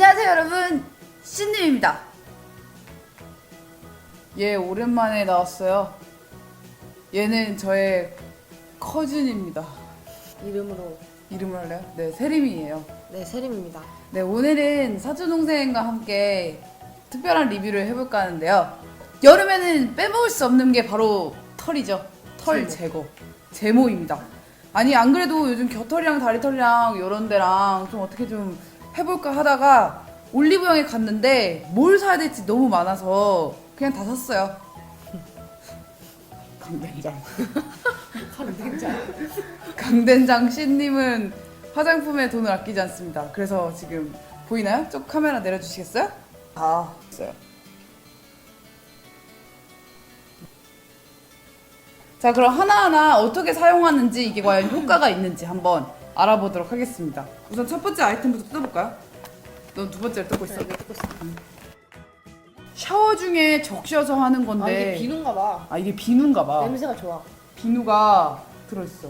안녕하세요 여러분. 신님입니다. 얘 오랜만에 나왔어요. 얘는 저의 커즌입니다. 이름으로. 이름을 할래요? 네 세림이에요. 네 세림입니다. 네 오늘은 사촌 동생과 함께 특별한 리뷰를 해볼까 하는데요. 여름에는 빼먹을 수 없는 게 바로 털이죠. 털 제거. 제모입니다. 아니 안 그래도 요즘 겨털이랑 다리털이랑 이런 데랑 좀 어떻게 좀 해볼까 하다가 올리브영에 갔는데 뭘 사야 될지 너무 많아서 그냥 다 샀어요 강된장 강된장. 강된장 씨님은 화장품에 돈을 아끼지 않습니다. 그래서 지금 보이나요? 쪽 카메라 내려주시겠어요? 아, 있어요. 자, 그럼 하나하나 어떻게 사용하는지 이게 과연 효과가 있는지 한번 알아보도록 하겠습니다. 우선 첫 번째 아이템부터 뜯어볼까요? 넌 두 번째를 뜯고 있어. 네, 이거 듣고 있어. 샤워 중에 적셔서 하는 아 건데. 이게 비누인가 봐. 아, 이게 비누인가 봐. 냄새가 좋아. 비누가 들어있어.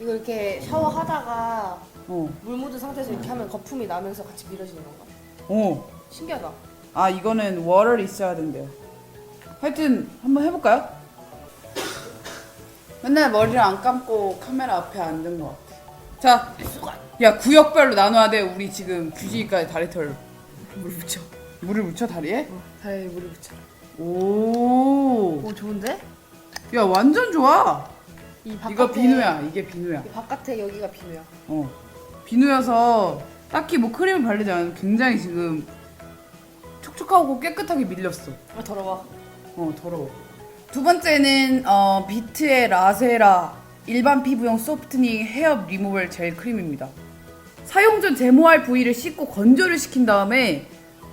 이거 이렇게 샤워하다가 어, 물 묻은 상태에서 이렇게 하면 거품이 나면서 같이 밀어지는 건가? 어. 신기하다. 아 이거는 월을 있어야 된대요. 하여튼 한번 해볼까요? 맨날 머리를 안 감고 카메라 앞에 앉은 것 같아. 자, 야 구역별로 나눠야 돼. 우리 지금 규지까지 다리털 물 묻혀. 물을 묻혀 다리에? 다리에 물을 묻혀. 오, 오 좋은데? 야 완전 좋아. 이 바깥에 이거 비누야. 이게 비누야. 이 바깥에 여기가 비누야. 어, 비누여서 딱히 뭐 크림을 바르지 않아도 굉장히 지금 촉촉하고 깨끗하게 밀렸어. 아 더러워. 어 더러워. 두 번째는 어, 비트의 라세라 일반 피부용 소프트닝 헤어 리무벌 젤 크림입니다. 사용 전 제모할 부위를 씻고 건조를 시킨 다음에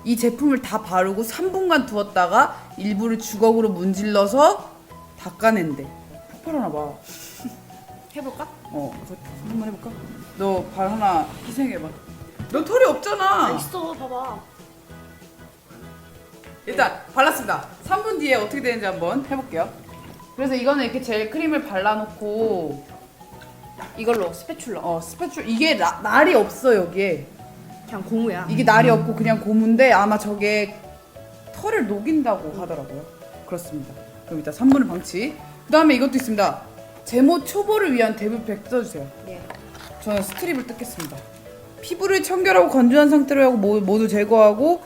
이 제품을 다 바르고 3분간 두었다가 일부를 주걱으로 문질러서 닦아낸대. 폭발하나 봐. 해볼까? 어, 한번 해볼까? 너 발 하나 희생해봐. 너 털이 아 없잖아. 있어 봐봐. 일단 발랐습니다. 3분 뒤에 어떻게 되는지 한번 해볼게요. 그래서 이거는 이렇게 젤 크림을 발라놓고 이걸로 스패츌러. 어 스패츄 이게 나- 날이 없어 여기에 그냥 고무야. 이게 날이 없고 그냥 고무인데 아마 저게 털을 녹인다고 하더라고요. 그렇습니다. 그럼 일단 3분을 방치. 그 다음에 이것도 있습니다. 제모 초보를 위한 데뷔팩 써주세요. 예. 저는 스트립을 뜯겠습니다. 피부를 청결하고 건조한 상태로 하고 모- 모두 제거하고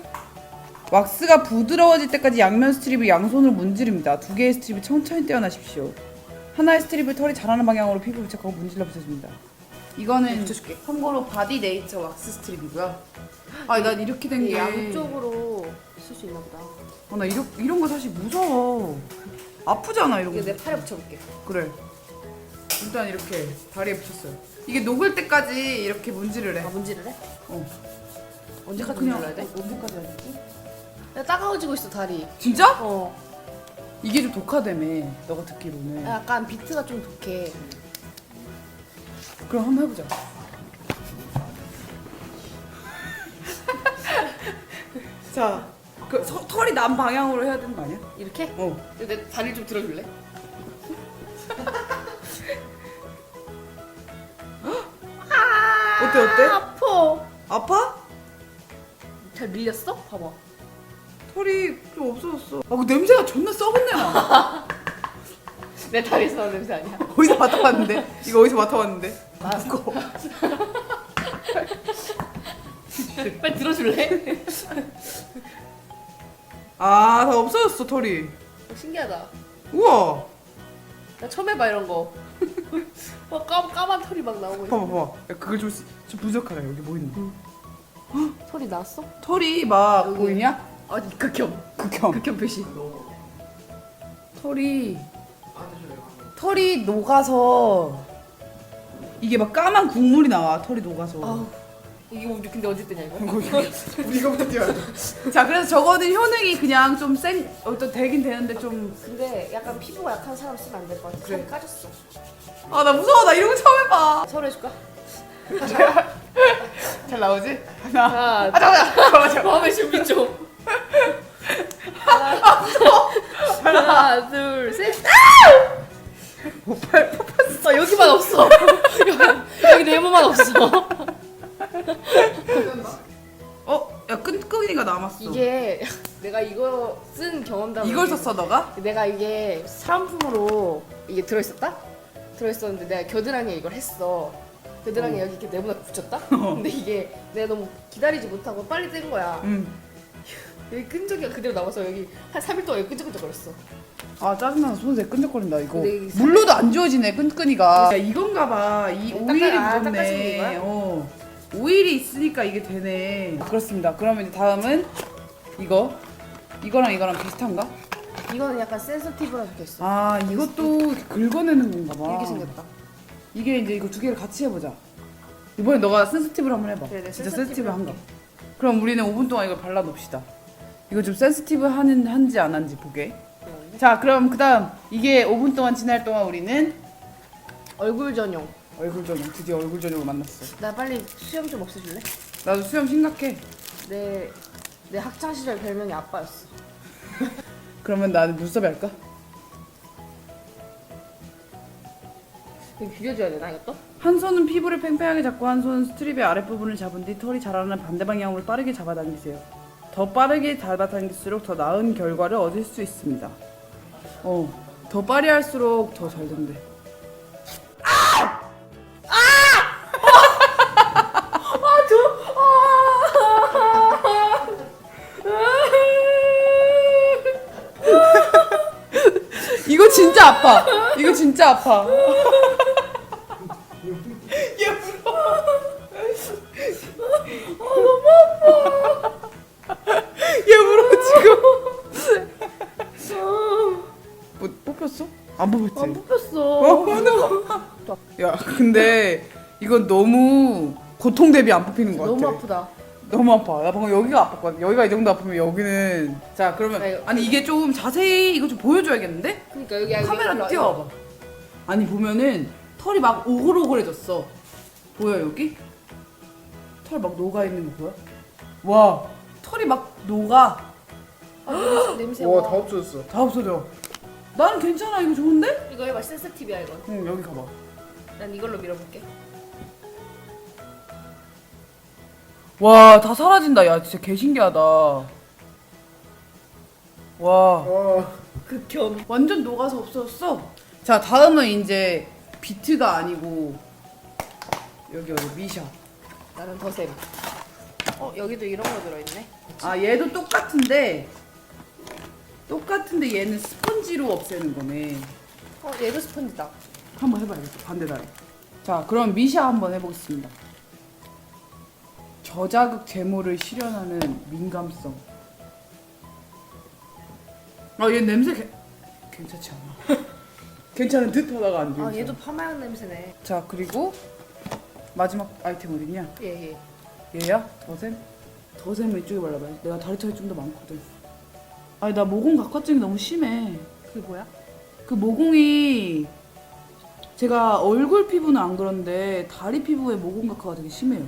왁스가 부드러워질 때까지 양면 스트립을 양손으로 문지릅니다. 두 개의 스트립을 천천히 떼어내십시오. 하나의 스트립을 털이 자라는 방향으로 피부 부착하고 문질러 붙여줍니다. 이거는 붙여줄게. 참고로 바디 네이처 왁스 스트립이고요. 아, 난 이렇게 된 게. 양쪽으로 쓸 수 있나 보다. 아, 나 이런 이런 거 사실 무서워. 아프잖아 이런 거. 내 팔에 붙여볼게. 그래. 일단 이렇게 다리에 붙였어요. 이게 녹을 때까지 이렇게 문지를 해. 아 문지를 해? 어. 언제까지 그냥 문질러야 돼? 언제까지 해야 되지? 야 따가워지고 있어 다리. 진짜? 어. 이게 좀 독하다며. 너가 듣기로는. 약간 비트가 좀 독해. 그럼 한번 해보자. 자, 그 서- 털이 난 방향으로 해야 되는 거 아니야? 이렇게? 어. 내 다리 좀 들어줄래? 어때 어때? 아파. 아파? 잘 밀렸어? 봐봐. 털이 좀 없어졌어. 아, 그 냄새가 존나 썩은 내 나. 내 다리에서 나는 냄새 아니야. 어디서 맡아봤는데? 이거 어디서 맡아봤는데? 무거워. 빨리 들어줄래? 아, 다 없어졌어 털이. 어, 신기하다. 우와. 나 처음 해봐 이런 거. 막 까, 까만 털이 막 나오고 있어. 봐봐, 봐봐. 야, 그걸 좀, 좀 분석하라. 여기 뭐 있는? 털이 나왔어? 털이 막 여기. 보이냐? 아니 극혐. 극혐. 극혐 표시. 털이 털이 녹아서 이게 막 까만 국물이 나와. 털이 녹아서. 아우. 이거 우리 근데 언제 뜨냐 이거? 우리 이거부터 돼. 자, 그래서 저거는 효능이 그냥 좀 센, 어떤 되긴 되는데 좀. 근데 약간 피부가 약한 사람 쓰면 안 될 것 같아. 그래. 털이 까졌어. 아, 나 무서워. 나 이런 거 처음 해봐. 서로 해줄까? 잘 나오지? 하나. 하나, 아, 잠깐만. 잠깐만. 잠깐만. 마음의 준비 좀. 하나, 둘, 셋. 폭발, 폭발. 아 여기만 없어. 여기, 네모만 없어. 어? 야, 끝 남았어. 이게 내가 이거 쓴 경험담 이걸 썼어 너가? 내가 이게 사은품으로 이게 들어있었다? 들어있었는데 내가 겨드랑이에 이걸 했어 겨드랑이 어. 여기 이렇게 내보다 붙였다? 근데 이게 내가 너무 기다리지 못하고 빨리 뗀 거야 응. 여기 끈적이가 그대로 남아서 여기 한 3일 동안 여기 끈적끈적거렸어 아 짜증나 손에 끈적거린다 이거. 근데 이 물로도 안 지워지네 끈끈이가. 야, 이건가 봐. 이 오일이 닦아- 아, 묻었네. 거야? 어. 오일이 있으니까 이게 되네. 그렇습니다. 그러면 이제 다음은 이거. 이거랑 이거랑 비슷한가? 이거는 약간 센서티브라 적혀있어 아 이것도 긁어내는 건가 봐. 이렇게 생겼다 이게 이제 이거 두 개를 같이 해보자. 이번에 너가 센스티브를 한번 해봐. 그래, 네, 진짜 센스티브 센스티브 한가. 그럼 우리는 5분 동안 이걸 발라놓읍시다. 이거 좀 센스티브 하는 한지 안 한지 보게. 어, 자 그럼 그다음 이게 5분 동안 지날 동안 우리는 얼굴 전용 얼굴 전용 드디어 얼굴 전용을 만났어. 나 빨리 수염 좀 없애줄래? 나도 수염 심각해. 내, 내 학창 시절 별명이 아빠였어 그러면 나는 눈썹 할까? 이거 비벼줘야 되나 이것도? 한 손은 피부를 팽팽하게 잡고 한 손은 스트립의 아랫부분을 잡은 뒤 털이 자라는 반대 방향으로 빠르게 잡아당기세요. 더 빠르게 잡아당길수록 더 나은 결과를 얻을 수 있습니다. 어, 더 빠르게 할수록 더 잘 된대. 이거 진짜 아파. 이거 진짜 아파. 얘 울어. 안 뽑혔지? 안 뽑혔어 야 근데 이건 너무 고통 대비 안 뽑히는 것 같아. 너무 아프다 너무 아파. 나 방금 여기가 아팠거든. 여기가 이 정도 아프면 여기는 자 그러면 나 이거- 아니 이게 좀 자세히 이거 좀 보여줘야겠는데? 그러니까 여기 카메라 띄워봐. 아니 보면은 털이 막 오글오글해졌어. 보여 여기? 털 막 녹아 있는 거 보여? 와 털이 막 녹아. 아, 냄새, 냄새 와, 와. 다 없어졌어. 다 없어져. 나는 괜찮아 이거 좋은데? 이거 해봐 센스티브야 이거 응 여기 가봐. 난 이걸로 밀어볼게 와 다 사라진다. 야 진짜 개 신기하다. 와 와, 극혐 완전 녹아서 없어졌어. 자 다음은 이제 비트가 아니고 여기 여기 미샤. 나는 더샘 어 여기도 이런 거 들어있네 아 얘도 똑같은데 똑같은데 얘는 스펀지로 없애는 거네. 어 얘도 스펀지다 한번 해봐야겠다 반대 다리. 자 그럼 미샤 한번 해보겠습니다. 저자극 제모를 실현하는 민감성. 아 얘 냄새 개... 괜찮지 않아. 괜찮은 듯 하다가 안 좋은. 아 얘도 파마향 냄새네 자 그리고 마지막 아이템 어딨냐? 예 예 얘야? 더샘? 더샘을 이쪽에 발라봐. 내가 다리 털이 좀 더 많거든. 아니 나 모공 각화증이 너무 심해. 그게 뭐야? 그 모공이 제가 얼굴 피부는 안 그런데 다리 피부에 모공 각화가 되게 심해요.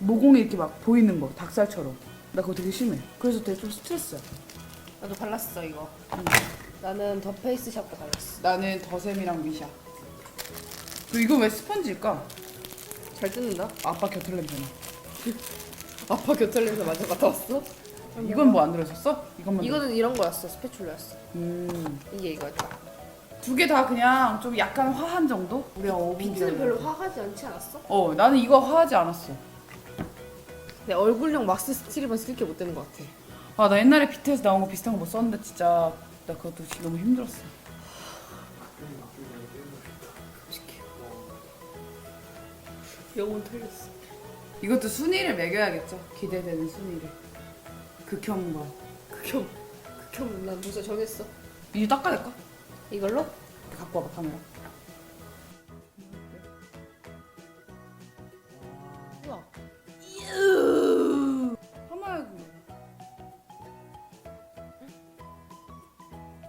모공이 이렇게 막 보이는 거, 닭살처럼. 나 그거 되게 심해. 그래서 되게 좀 스트레스야. 나도 발랐어 이거 나는 더 페이스 샵도 발랐어 나는 더샘이랑 미샤. 그리고 이거 왜 스펀지일까? 잘 뜯는다 아빠 겨털 냄새나. 아빠 겨털 냄새 맞아 맡아왔어? 이건 뭐 안 들어있었어? 이것만. 이거는 이런 거였어 스패출라였어 음. 이게 이거였다 두 개 다 그냥 좀 약간 화한 정도? 어분 비트는 별로 화하지 않지 않았어? 어 나는 이거 화하지 않았어 내 얼굴용 막스 스트립은 쓸게 못 되는 것 같아 아 나 옛날에 비트에서 나온 거 비슷한 거 못 썼는데 진짜 나 그것도 진짜 너무 힘들었어 영혼 털렸어 이것도 순위를 매겨야겠죠 기대되는 순위를 극혐과 극혐. 극혐. 난 벌써 정했어. 이제 닦아낼까? 이걸로? 갖고 와봐 카메라. 우와 카메라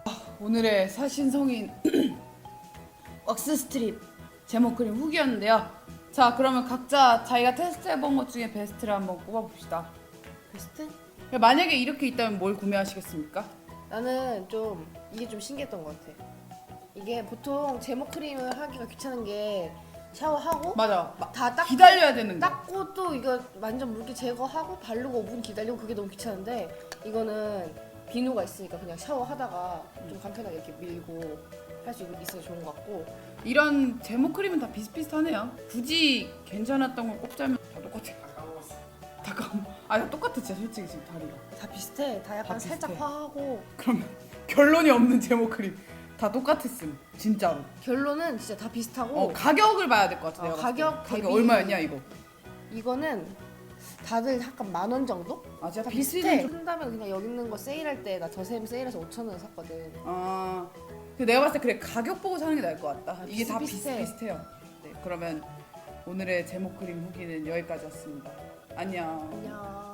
아, 오늘의 사신성인 왁스 스트립 제목 그림 후기였는데요. 자 그러면 각자 자기가 테스트해본 것 중에 베스트를 한번 꼽아봅시다. 베스트? 만약에 이렇게 있다면 뭘 구매하시겠습니까? 나는 좀 이게 좀 신기했던 것 같아. 이게 보통 제모 크림을 하기가 귀찮은 게 샤워하고 맞아. 마- 다 닦고 기다려야 되는 거. 닦고 또 이거 완전 물기 제거하고 바르고 5분 기다리고 그게 너무 귀찮은데 이거는 비누가 있으니까 그냥 샤워하다가 좀 간편하게 이렇게 밀고 할 수 있어서 좋은 것 같고 이런 제모 크림은 다 비슷비슷하네요. 굳이 괜찮았던 걸 꼽자면 다 똑같아. 다 까먹. 아, 다 똑같아 진짜 솔직히 지금 다리가. 다 비슷해 다 약간 다 살짝 비슷해. 화하고 그러면 결론이 없는 제모 크림 다 똑같았음. 진짜로. 결론은 진짜 다 비슷하고 어 가격을 봐야 될 것 같아. 어, 내가 봤을 가격 때. 가격 대비- 얼마였냐 이거? 이거는 다들 약간 만 원 정도? 아 진짜 다 비슷해. 비슷해 쓴다면 그냥 여기 있는 거 세일할 때 나 저샘 세일해서 5천 원에 샀거든 아, 근데 내가 봤을 때 그래 가격 보고 사는 게 나을 것 같다. 아, 이게 다 비슷비슷해. 비슷비슷해요. 네, 그러면 오늘의 제모 크림 후기는 여기까지였습니다. 안녕. 안녕